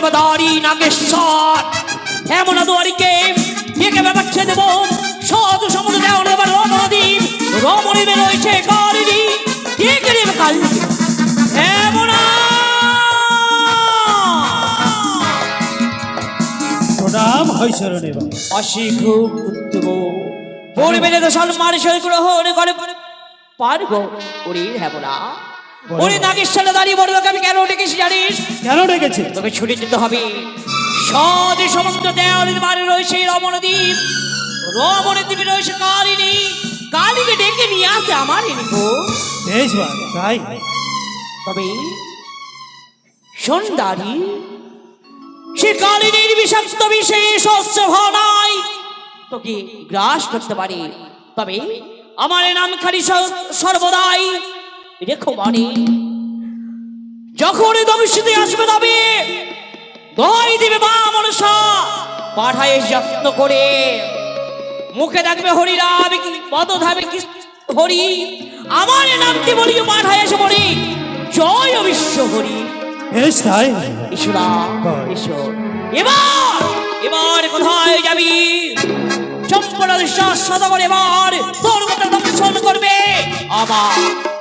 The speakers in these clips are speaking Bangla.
সর্বদারি নাগেশ্বর। এমন দুয়ারিকে একে ব্যাপাচ্ছে দেব। সহজ সমুদ্র দেওয়া এবার রমণদ্বীপ রমণীবে রয়েছে কারিনী কে কে দেবে কালী। এমন প্রণাম হয় শরণে বাবা। অশীঘ্র উত্তম পরিবেলে তো সম্মান গ্রহণ করে পারব। ওরে হেমনা। ওরে নাগেশ্বরে দাঁড়িয়ে বড় লোক আমি কেন ডেকেছি জানিস? কেন ডেকেছে তোকে ছুটি যেতে হবে। সদে সমস্ত দেওয়ালের বাড়ি রয়েছে রমণদ্বীপ রমণদ্বীপে রয়েছে কালিনী। কালীকে ডেকে নিয়ে আসতে আমার এনেকো বেশ বা তাই। তবে সন্ধ্যারি সে কালিনীর বিষাক্ত বিশেষ অস্ত্র ভানায় তোকে গ্রাস করতে পারে। তবে আমার নাম খালি সর্বদাই রেখো মানে যখন ভবিষ্যতে আসবে তবে দই দিবে মা মনসা। পাঠায় যত্ন করে। মুখে থাকবে হরিরাম পদ ধাবে কি হরি। আমার নামটি বলি পাঠায় এসে বলি জয় বিশ্ব হরি। বেশ তাই। ঈশ্বরা ঈশ্বর এবার এবার কোথায় যাবি? চম্পনা বিশ্বাস সদাগর এবার তোর মতো দর্শন করবে। আমার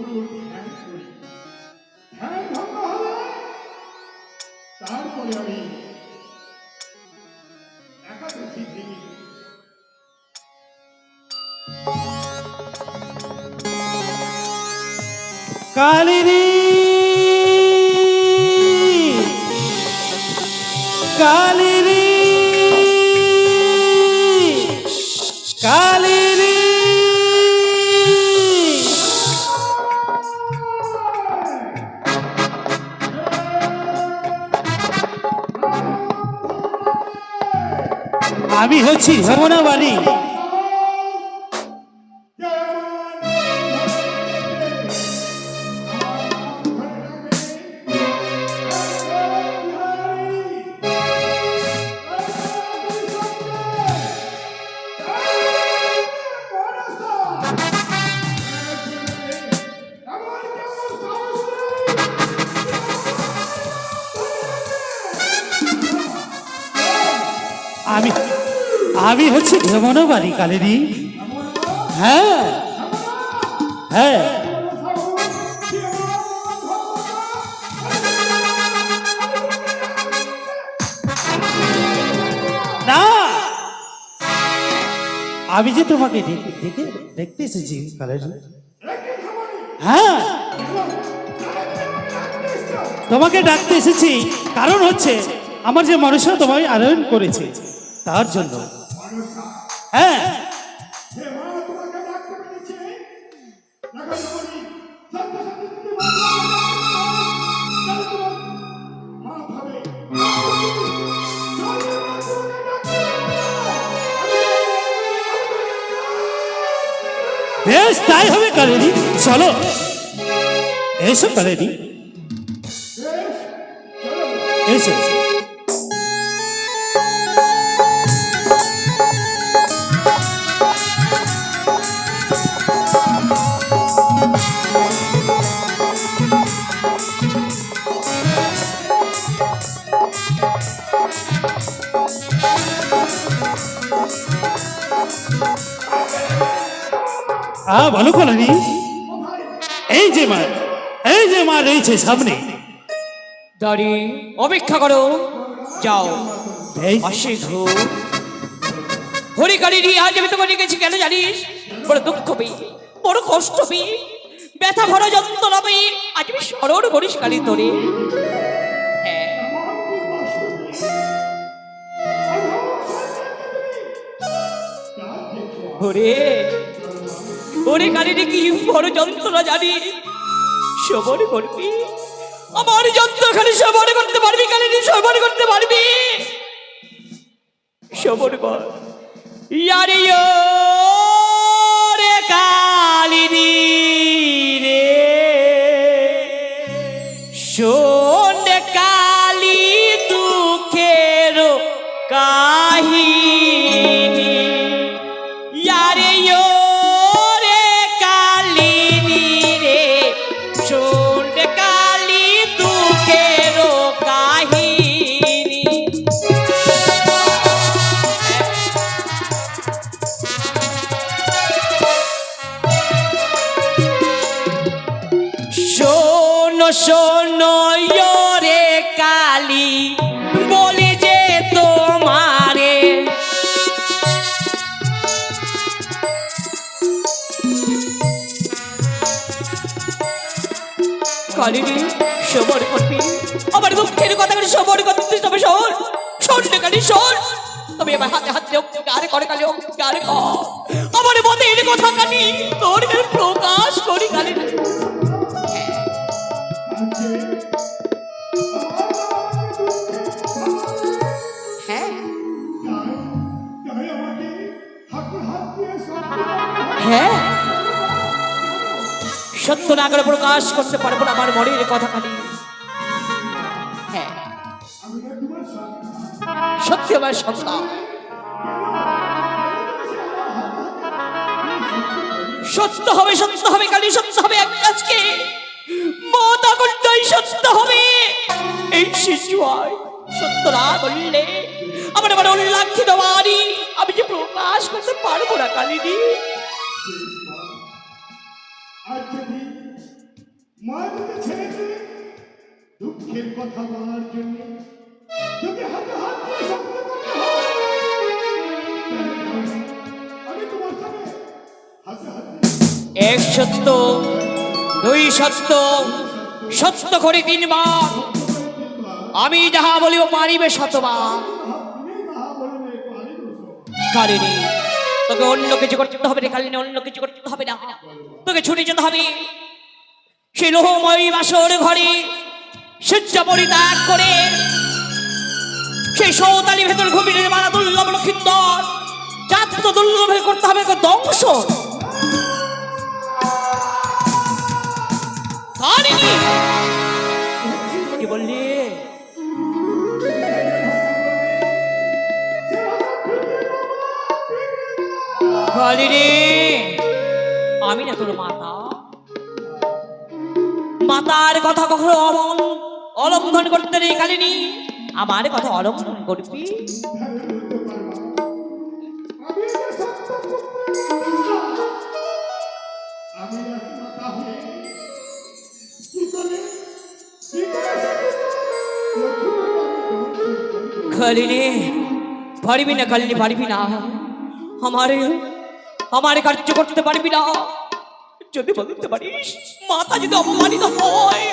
গুরুর ধ্যান করি ধ্যান ভঙ্গ হলে। তারপরে আমি একাদশী কালিনী। হচ্ছি হেমনা হেমনা বাড়ি কালিনী হ্যাঁ হ্যাঁ। না, আমি যে তোমাকে ডেকে দেখতে এসেছি কালিনী হ্যাঁ তোমাকে ডাকতে এসেছি। কারণ হচ্ছে, আমার যে মানুষরা তোমায় আনয়ন করেছে, তার জন্য। হ্যাঁ। বেশ তাই হবে কালেরি চলো। এসো কালেরি এসো। ভালো কালেরি এই যে মা এই যে মা রয়েছে সামনে। দাঁড়িয়ে অপেক্ষা করো। যাও। অশীঘ্র হরিকালিনী আজ আমি তোমাকে গেছি কেন জানিস? বড় দুঃখ পেয়ে বড় কষ্ট পেয়ে ব্যথা ভরা যন্ত্রণা পেয়ে আজ আমি স্মরণ করিস কালী তোরে। হ্যাঁ। ওরে কালিনী কি বড় যন্ত্রণা জানি। সবর করবি? আমার যন্ত্রখানি সবর করতে পারবি কালিনী সবর করতে পারবি? সবর কর। ইয়ারে কালিনী সবর করবি আমার দুঃখের কথা করে সবর করতে তবে শোন। শোন রে কালী শোন। তবে আমার হাতে হাতে গারে করে কালী গারে কর। আমার মতে এর কথা কালী তোর প্রকাশ করি কালী। হ্যাঁ। সত্য না করে প্রকাশ করতে পারব না আমার মনের কথা খালি হ্যাঁ। সত্যি আমার সন্তান। সত্য হবে সত্য হবে, কালি সত্য হবে, এক আজকে। মত আগুনটাই সত্য হবে। এই শিশু সত্য না বললে আমার আমার উল্লাক্ষিত বাড়ি আমি যে প্রকাশ করতে পারব না কালিনী আজ যদি মা যদি ছেড়েছে। দুঃখের কথা বলার জন্য যদি হাতে হাত দিয়ে সত্য করতে আমি তোমার সাথে হাতে হাত এক সত্য দুই সত্য সত্য করে তিনবার। আমি যাহা বলিব পারিবে শতবার। কালিনী তোকে অন্য কিছু করতে হবে রে কালিনী অন্য কিছু করতে হবে না। তোকে ছুটে যেতে হবে। সেই লোহময়ী বাসর ঘরে সূর্য পরিত্যাগ করে সেই সৌতালি ভেতর ঘুমিয়ে মারা দুর্লভ লক্ষিন্দর, যাত্রা তো দুর্লভ করতে হবে কালিনী কি বললি? আমি না তোর মাতা। মাতার কথা কখনো অমন অলঙ্ঘন করতে নেই কালিনী। আমার কথা অলঙ্ঘন করবি? কালিনী, পারবি না, কালিনী, পারবি না। আমার আমার কার্য করতে পারবি না। যদি বলতে পারিস মাতা যদি অপমানিত হয়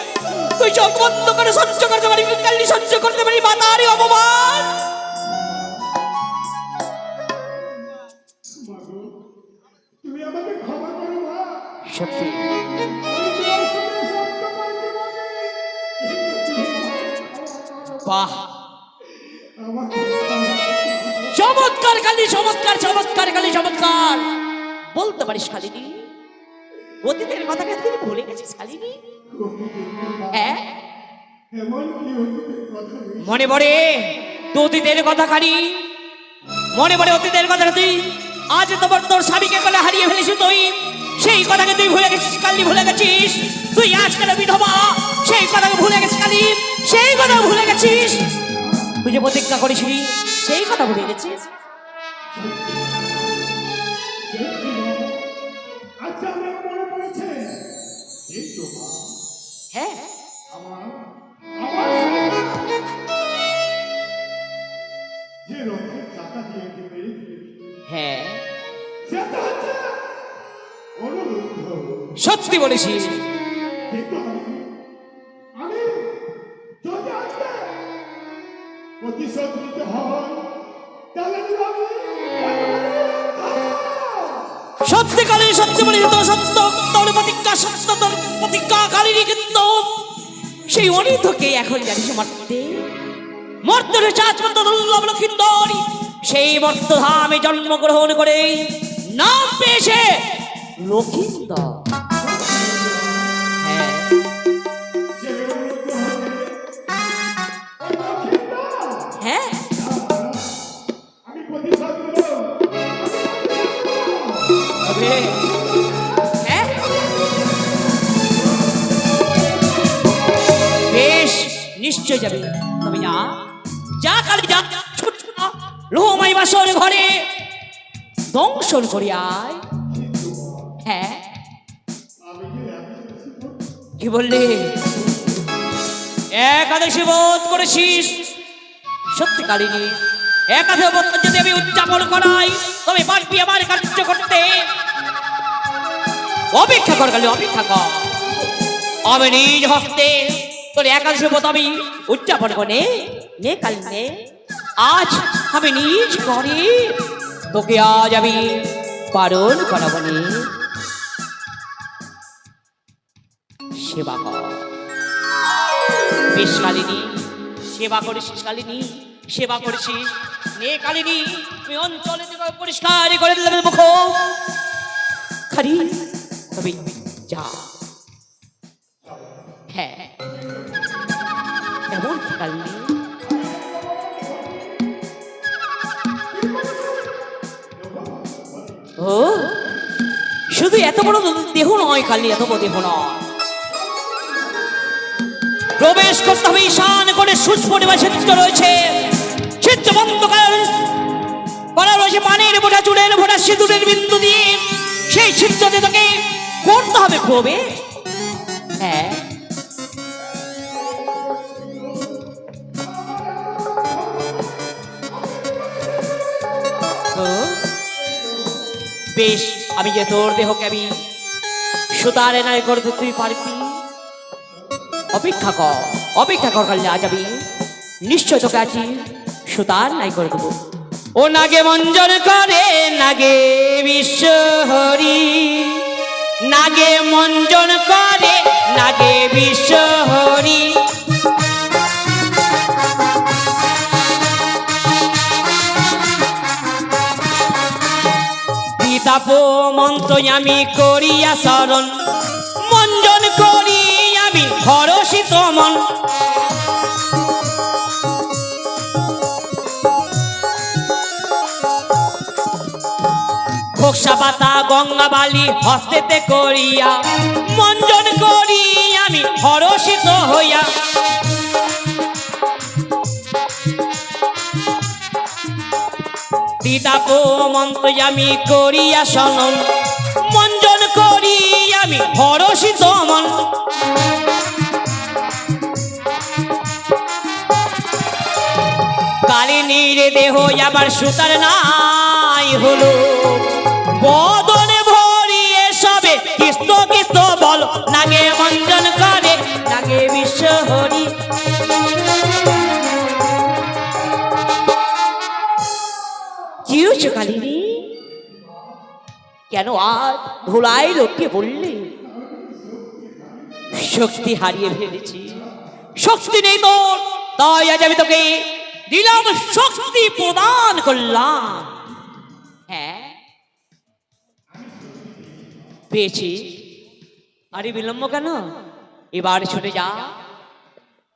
তুই চোখ বন্ধ করে সহ্য করতে পারবি কালিনী সহ্য করতে পারি মাতারই অপমান। মাগো তুমি আমাকে ক্ষমা করো মা। সত্যি। পারি বাহ। চমৎকার কালী চমৎকার চমৎকার কালী চমৎকার। বলতে পারিস কালিনী অতীতের কথাকে তুই ভুলে গেছিস কালিনী হ্যাঁ? মনে পড়ে তো অতীতের কথা, খালি? মনে পড়ে অতীতের কথা তুই? আজ তোমার তোর স্বামীকে কোলে হারিয়ে ফেলেছি তুই। সেই কথাকে তুই ভুলে গেছিস কালি ভুলে গেছিস। তুই আজকাল বিধবা? সেই কথাকে ভুলে গেছিস কালি সেই কথা ভুলে গেছিস। তুই যে প্রতিজ্ঞা করেছিলি, সেই কথা ভুলে গেছিস? সত্যি প্রতিশোধ নিতে হয় আমি সত্যিকারের সত্যি বলে তো সত্য তোর প্রতিজ্ঞা সত্য তোর প্রতিজ্ঞা কালিনী কিন্তু সেই অনিতকে এখন জানিস মারতে। মর্তরে চাচমন্ত দুর্লভ লক্ষিন্দরী সেই মর্তধামে জন্মগ্রহণ করে নাম পেয়েছে লক্ষিন্দর নিশ্চয় যাবে। তবে যা যা কালি যা লোহমাই বাসর ঘরে দংশন করি আয়। হ্যাঁ। কি বললি? একাদশী বোধ করেছিস? সত্যি কালিনী একাদশী বোধ যদি আমি উদযাপন করাই, তবে পারবি আমার কার্য করতে। অপেক্ষা কর কালি অপেক্ষা কর। আমি নিজ হস্তে তোর একাদশী বোধ আমি উদযাপন করে নে কালি নে। আজ আমি নিজ করে তোকে আজ আমি পালন করাবো নে। সেবা কর। বেশ সেবা করেছিস কালিনী, সেবা করেছিস। নে কালিনী, তুমি অঞ্চলে পরিষ্কার করে দিলাম মুখ। খালি তবে যা। হ্যাঁ। কালিনী ও? শুধু এত বড় দেহ নয় খালি, এত বড় দেহ নয়। প্রবেশ করতে হবে, ঈশান করে সূক্ষ্ম ছিদ্র রয়েছে। ছিদ্র বন্ধ করা রয়েছে- পানির ফোটা চুলের ফোটা সিঁদুরের বিন্দু দিয়ে। সেই দিয়ে তোকে করতে হবে প্রবেশ। হ্যাঁ। বেশ, আমি যে তোর দেহকে আমি সুতার এনায় করতে তুই পারবি। অপেক্ষা কর অপেক্ষা কর কাল যা যাবি। নিশ্চয় তোকে আছি, সুতার নাই করে দেবো। ও নাগে মঞ্জন করে, নাগে বিশ্ব হরি। নাগে মঞ্জন করে, নাগে বিশ্ব হরি। পিতাপ মন্ত্র আমি করিয়া শরণ মঞ্জন করি আমি হরষিত মন। খোকসা পাতা গঙ্গা বালি হস্তেতে করিয়া, মঞ্জন করি আমি হরষিত হইয়া। পিতাপ মন্ত্র, আমি করিয়া শনন মঞ্জন করি আমি হরষিত মন। কালিনীর দেহ আমার সুতার নাই হলো। বদনে ভরিয়ে সবে কৃষ্ণ কৃষ্ণ বল। নাগে মঞ্জন করে, নাগে বিশ্ব কেন আর ধুলাই লোককে বললে? শক্তি হারিয়ে ফেলেছি। শক্তি নেই তোর তাই আজ আমি তোকে দিলাম শক্তি প্রদান করলাম। হ্যাঁ? পেয়েছি। আরে বিলম্ব কেন? এবার ছুটে যা।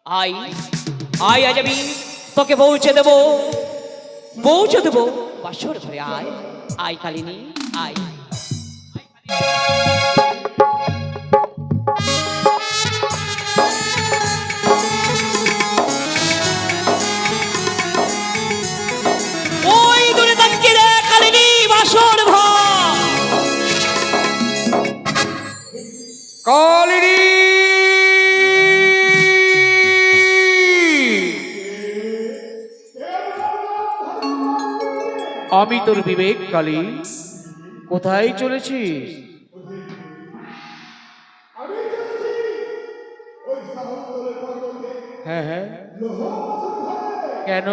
আই আয় আজ আমি তোকে পৌঁছে দেবো। পৌঁছে দেবো। বাসর ঘরে আয়। আয় কালিনী, আয়। আমি তোর বিবেক কালী। কোথায় চলেছিস? হ্যাঁ হ্যাঁ। কেন?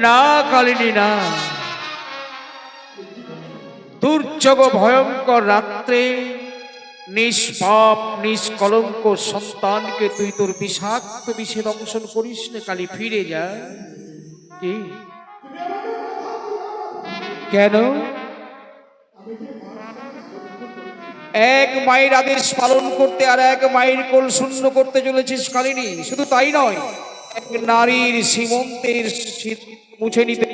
না, কালিনী, না। দুর্যোগ ভয়ঙ্কর রাত্রে নিষ্পাপ, নিষ্কলঙ্ক সন্তানকে তুই তোর বিষাক্ত বিষে দংশন করিস না, কালি ফিরে যা। কি? কেন? এক মায়ের আদেশ পালন করতে আর এক মায়ের কোল শূন্য করতে চলেছিস কালিনী। শুধু তাই নয়, এক নারীর সীমন্তের মুছে নিতে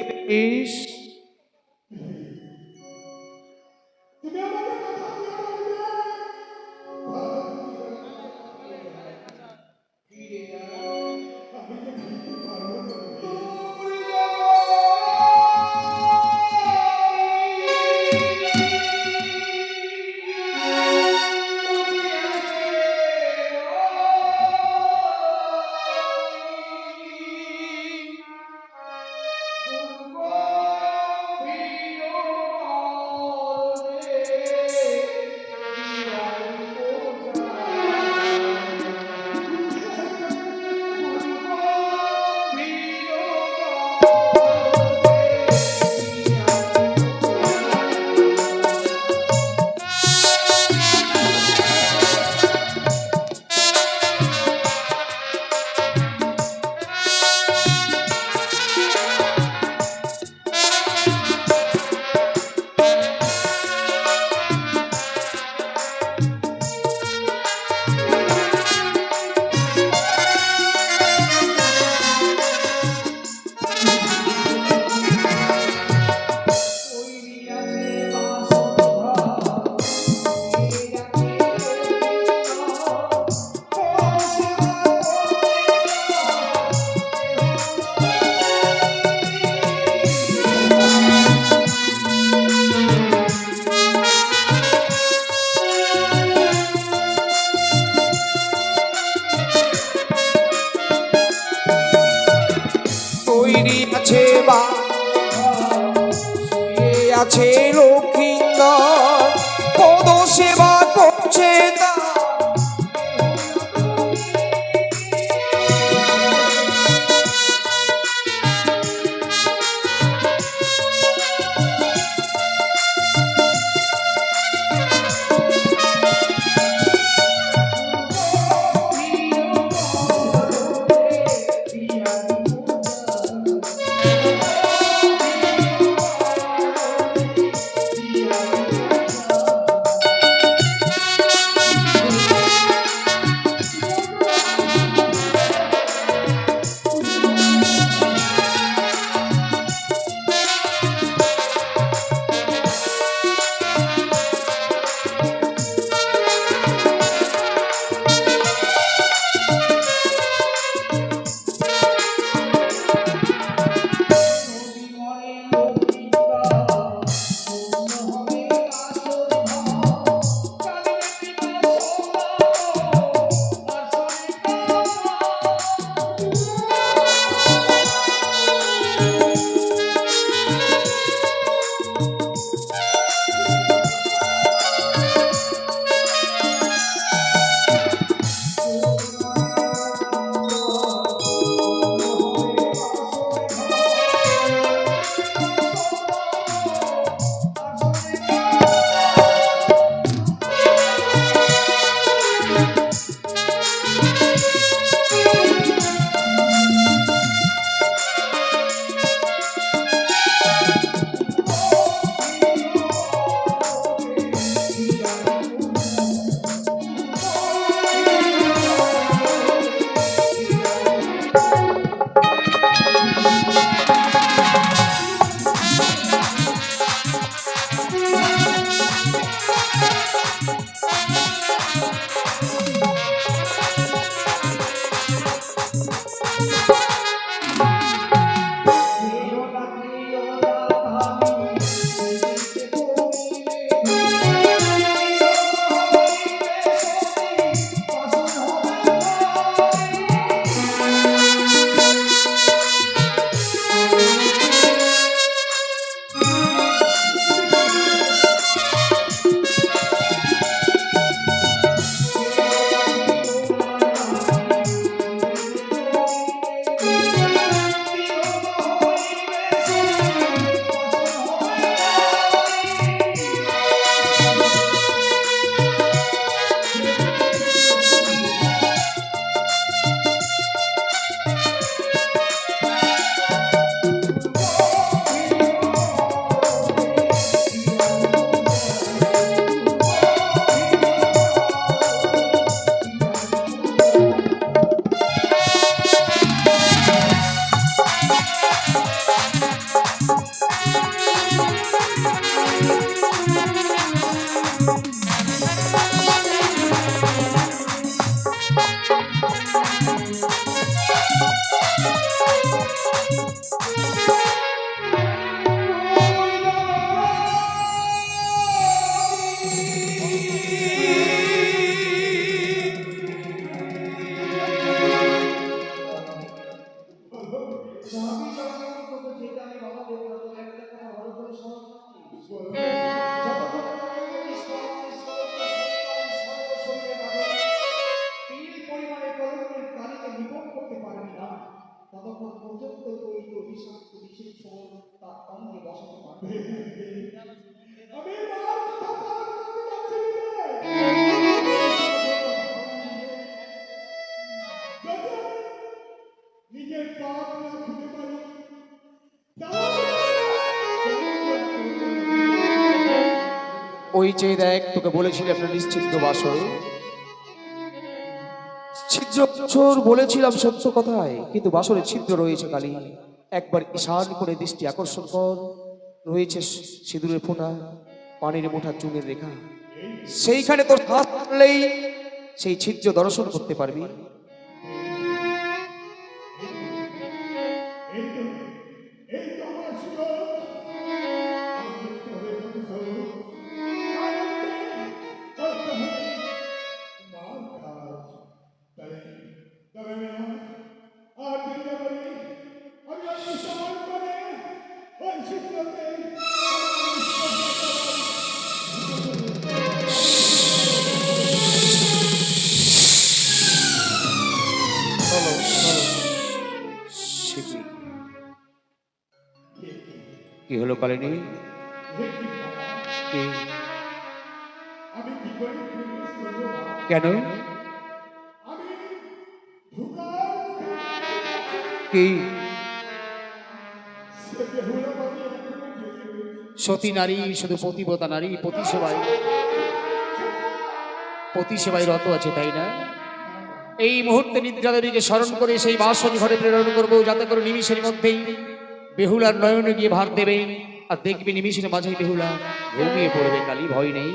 চেয়ে দেখ তোকে বলেছিলাম না নিশ্চিন্ত বাসর ছিদ্র বলেছিলাম সত্য কথায়, কিন্তু বাসরে ছিদ্র রয়েছে কালি। একবার ঈশান করে দৃষ্টি আকর্ষণ কর, রয়েছে সিঁদুরের ফোঁটা, পানির মুঠা চুনের রেখা। সেইখানে তোর হাত সেই ছিদ্র দর্শন করতে পারবি। করব কেন? কি। সতী নারী, শুধু পতিব্রতা নারী পতি সেবায় পতি সেবায় রত আছে, তাই না? এই মুহূর্তে নিদ্রা দেবীকে স্মরণ করে সেই বাসন ঘরে প্রেরণ করব, যাতে করে নিমিষের মধ্যেই বেহুলার নয়নে গিয়ে ভাত দেবে, আর দেখবি নিমিশের মাঝে বেহুলা ঘুমিয়ে পড়বে, কালি ভয় নেই।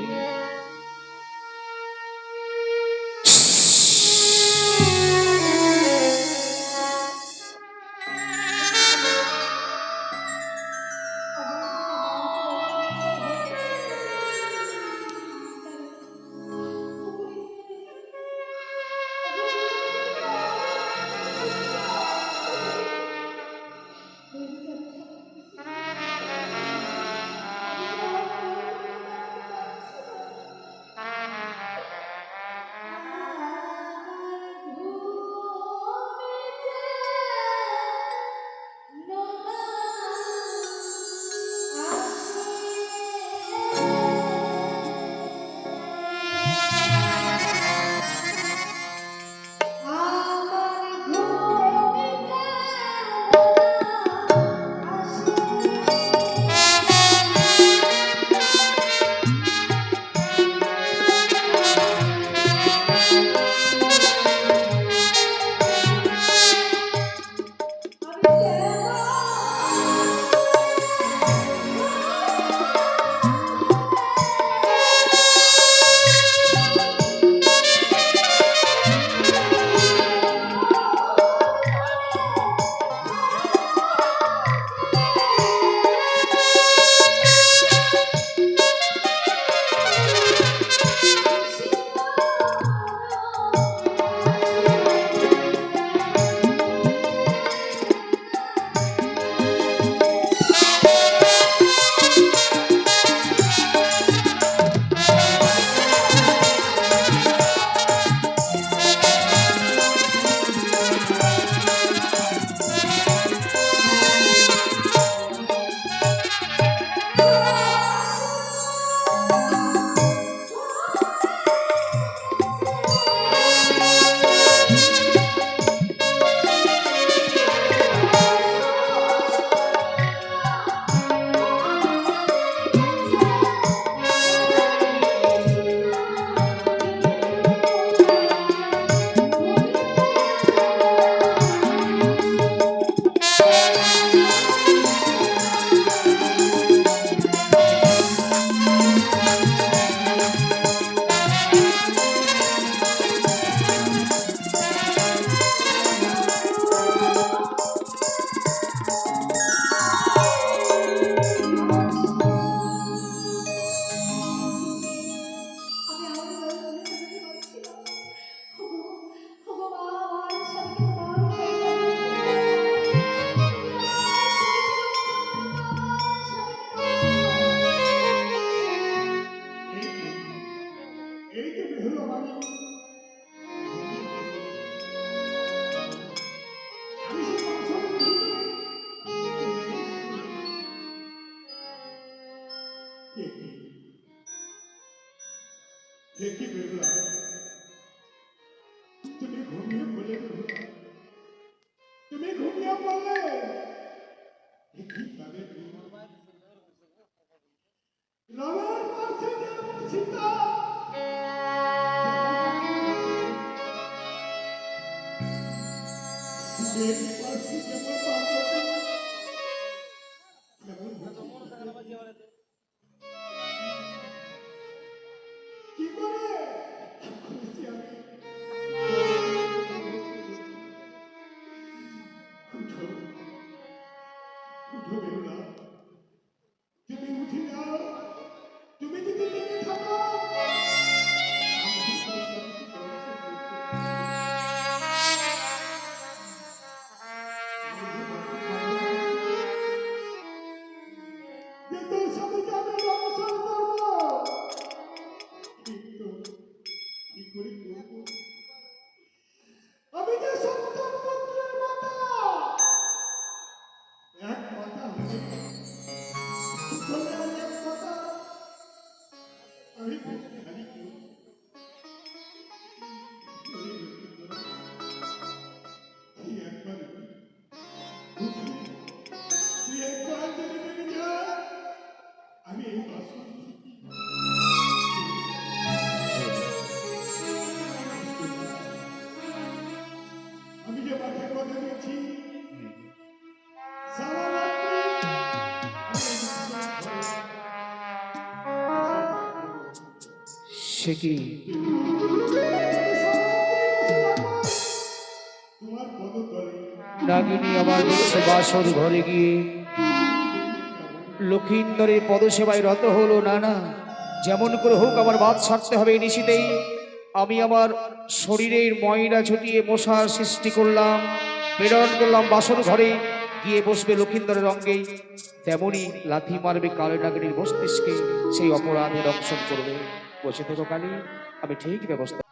সে কি? আমার বলছে বাসর ঘরে গিয়ে লক্ষিন্দরের পদসেবায় রত হলো না না যেমন করে হোক আমার বাদ ছাড়তে হবে নিশিতেই। আমি আমার শরীরের ময়লা ছুটিয়ে মশার সৃষ্টি করলাম, প্রেরণ করলাম বাসর ঘরে। গিয়ে বসবে লক্ষিন্দরের অঙ্গেই। তেমনি লাথি মারবে কালো নাগিনীর মস্তিষ্কে, সেই অপরাধের অংশন করবে। বসে থেকো কালী। আমি ঠিক ব্যবস্থা